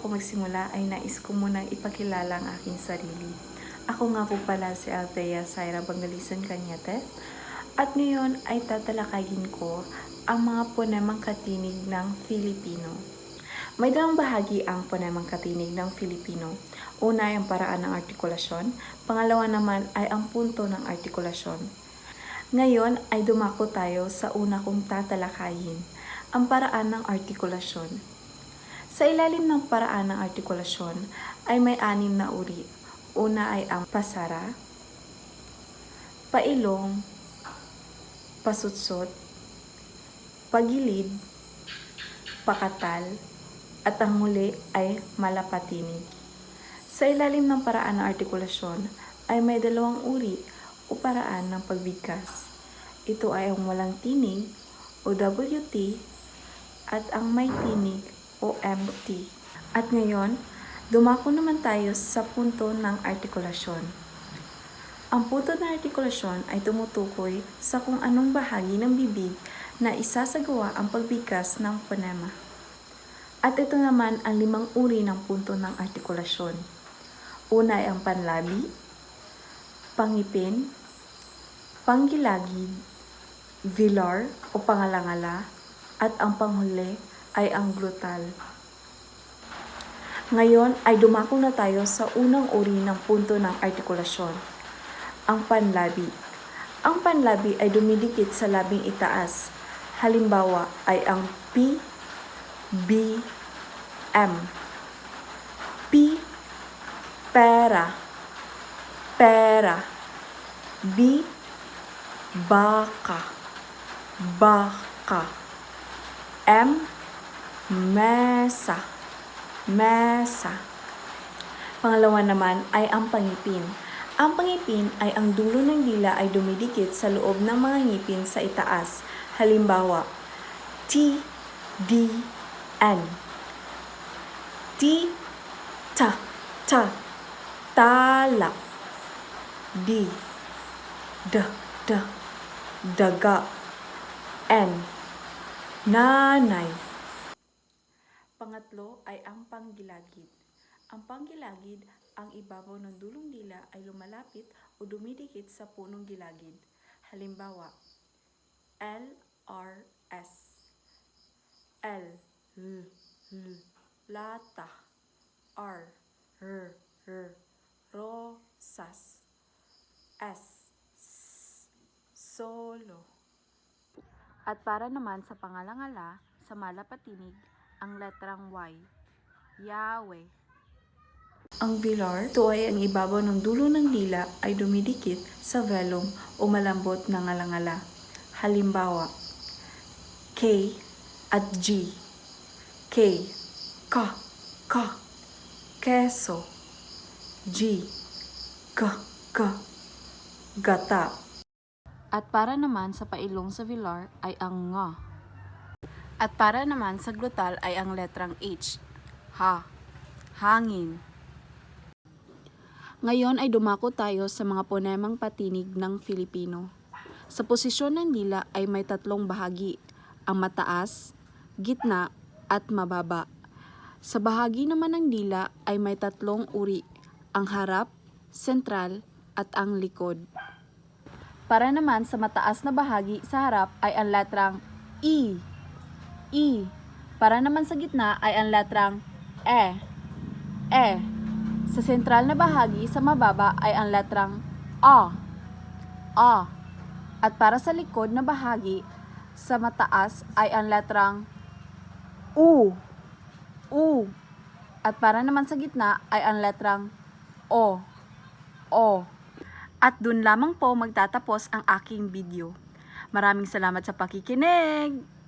ako magsimula ay nais ko munang ipakilala ang aking sarili. Ako nga po pala si Althea Saira Bangalisan Cañete at ngayon ay tatalakayin ko ang mga ponemang katinig ng Filipino. May dalawang bahagi ang ponemang katinig ng Filipino. Una ay ang paraan ng artikulasyon, pangalawa naman ay ang punto ng artikulasyon. Ngayon ay dumako tayo sa una kong tatalakayin, ang paraan ng artikulasyon. Sa ilalim ng paraan ng artikulasyon ay may anim na uri. Una ay ang pasara, pailong, pasutsot, pagilid, pakatal, at ang muli ay malapatinig. Sa ilalim ng paraan ng artikulasyon ay may dalawang uri o paraan ng pagbigkas. Ito ay ang walang tinig o WT at ang may tinig o MT. At ngayon, dumako naman tayo sa punto ng artikulasyon. Ang punto ng artikulasyon ay tumutukoy sa kung anong bahagi ng bibig na isasagawa ang pagbigkas ng ponema. At ito naman ang limang uri ng punto ng artikulasyon. Una ay ang panlabi, pangipin, panggilagid, velar o pangalangala, at ang panghuli ay ang glutal. Ngayon ay dumako na tayo sa unang uri ng punto ng artikulasyon, ang panlabi. Ang panlabi ay dumidikit sa labing itaas. Halimbawa ay ang P, B, M. P, pera, pera. B, baka, baka. M, mesa, mesa. Pangalawa naman ay ang pangipin. Ang pangipin ay ang dulo ng dila ay dumidikit sa loob ng mga ngipin sa itaas. Halimbawa, T, D, N. T, ta, ta, tala. D, d, d, daga. N, nanay. Pangatlo ay ang panggilagid. Ang panggilagid, ang ibabaw ng dulong dila ay lumalapit o dumidikit sa punong gilagid. Halimbawa, L, R, S. L, L, L, lata. R, R, R, rosas. S, S, solo. At para naman sa pangalangala, sa malapatinig, ang letrang Y. Yahweh. Ang velar, ito ay ang ibabaw ng dulo ng dila ay dumidikit sa velum o malambot na ngalangala. Halimbawa, K at G. K, ka, ka, keso. G, ka, ka, gata. At para naman sa pailong sa velar ay ang nga. At para naman sa glutal ay ang letrang H. Ha. Hangin. Ngayon ay dumako tayo sa mga ponemang patinig ng Filipino. Sa posisyon ng dila ay may tatlong bahagi, ang mataas, gitna, at mababa. Sa bahagi naman ng dila ay may tatlong uri, ang harap, sentral, at ang likod. Para naman sa mataas na bahagi sa harap ay ang letrang E. E. Para naman sa gitna ay ang letrang E. E. Sa sentral na bahagi sa mababa ay ang letrang A. A. At para sa likod na bahagi sa mataas ay ang letrang U. U. At para naman sa gitna ay ang letrang O. O. At dun lamang po magtatapos ang aking video. Maraming salamat sa pakikinig!